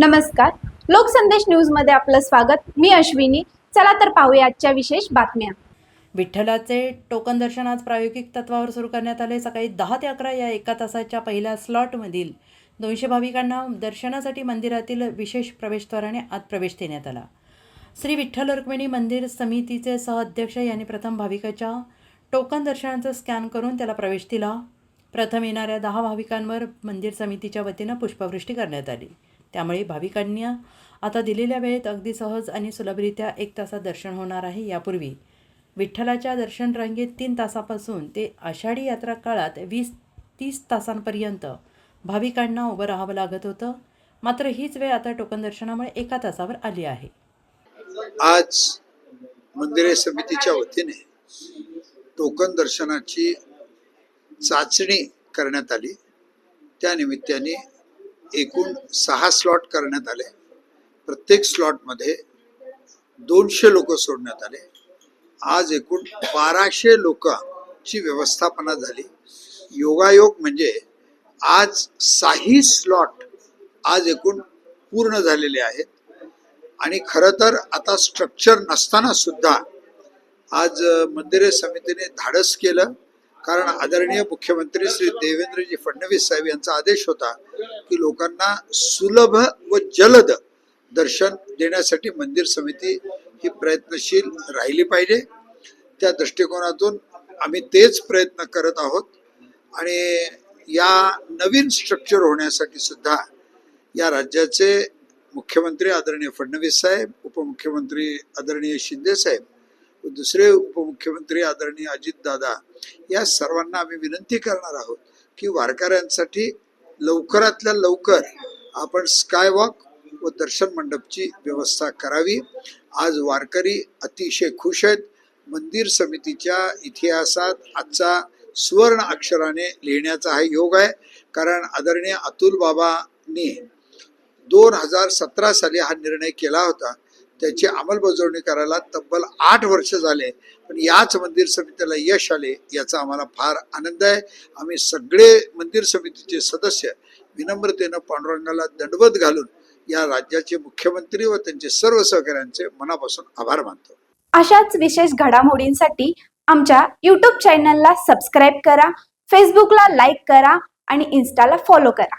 नमस्कार. लोकसंदेश न्यूजमध्ये आपलं स्वागत. मी अश्विनी. चला तर पाहूया आजच्या विशेष बातम्या. विठ्ठलाचे टोकन दर्शन आज प्रायोगिक तत्वावर सुरू करण्यात आले. सकाळी दहा ते अकरा या एका तासाच्या पहिल्या स्लॉटमधील दोनशे भाविकांना दर्शनासाठी मंदिरातील विशेष प्रवेशद्वाराने आत प्रवेश देण्यात आला. श्री विठ्ठल रुक्मिणी मंदिर समितीचे सहअध्यक्ष यांनी प्रथम भाविकाच्या टोकन दर्शनाचं स्कॅन करून त्याला प्रवेश दिला. प्रथम येणाऱ्या दहा भाविकांवर मंदिर समितीच्या वतीनं पुष्पवृष्टी करण्यात आली. त्यामुळे भाविकांनी आता दिलेल्या वेळेत अगदी सहज आणि सुलभरित्या एक तासात दर्शन होणार आहे यापूर्वी. विठ्ठलाच्या दर्शन रांगेत तीन तासापासून ते आषाढी यात्रा काळात वीस तीस तासांपर्यंत भाविकांना उभं राहावं लागत होतं. मात्र हीच वेळ आता टोकन दर्शनामुळे एका तासावर आली आहे. आज मंदिरे समितीच्या वतीने टोकन दर्शनाची चाचणी करण्यात आली. त्या निमित्ताने एकूण सहा स्लॉट करण्यात आले. प्रत्येक स्लॉटमध्ये दोनशे लोक सोडण्यात आले. आज एकूण बाराशे लोकांची व्यवस्थापना झाली. योगायोग म्हणजे आज साही स्लॉट आज एकूण पूर्ण झालेले आहेत. आणि खरं तर आता स्ट्रक्चर नसताना सुद्धा आज मंदिरे समितीने धाडस केलं. कारण आदरणीय मुख्यमंत्री श्री देवेंद्रजी फडणवीस साहेब यांचा आदेश होता की लोकांना सुलभ व जलद दर्शन देण्यासाठी मंदिर समिती ही प्रयत्नशील राहिली पाहिजे. त्या दृष्टिकोनातून आम्ही तेच प्रयत्न करत आहोत आणि या नवीन स्ट्रक्चर होण्यासाठी सुद्धा या राज्याचे मुख्यमंत्री आदरणीय फडणवीस साहेब उपमुख्यमंत्री आदरणीय शिंदे साहेब दुसरे उपमुख्यमंत्री आदरणीय अजितदादा या सर्वांना आम्ही विनंती करणार आहोत की वारकऱ्यांसाठी लवकरातल्या लवकर आपण स्कायवॉक व दर्शन मंडपची व्यवस्था करावी. आज वारकरी अतिशय खुश आहेत. मंदिर समितीच्या इतिहासात आजचा सुवर्ण अक्षराने लिहिण्याचा हा योग आहे. कारण आदरणीय अतुल बाबांनी दोन हजार सतरा साली हा निर्णय केला होता. त्याची अंमलबजावणी करायला तब्बल आठ वर्ष झाले. पण याच मंदिर समितीला यश आले याचा आम्हाला फार आनंद आहे. आम्ही सगळे मंदिर समितीचे सदस्य विनम्रतेनं पांडुरंगाला दंडवत घालून या राज्याचे मुख्यमंत्री व त्यांचे सर्व सहकाऱ्यांचे मनापासून आभार मानतो. अशाच विशेष घडामोडींसाठी आमच्या यूट्यूब चॅनलला सबस्क्राईब करा फेसबुकला लाईक करा आणि इन्स्टाला फॉलो करा.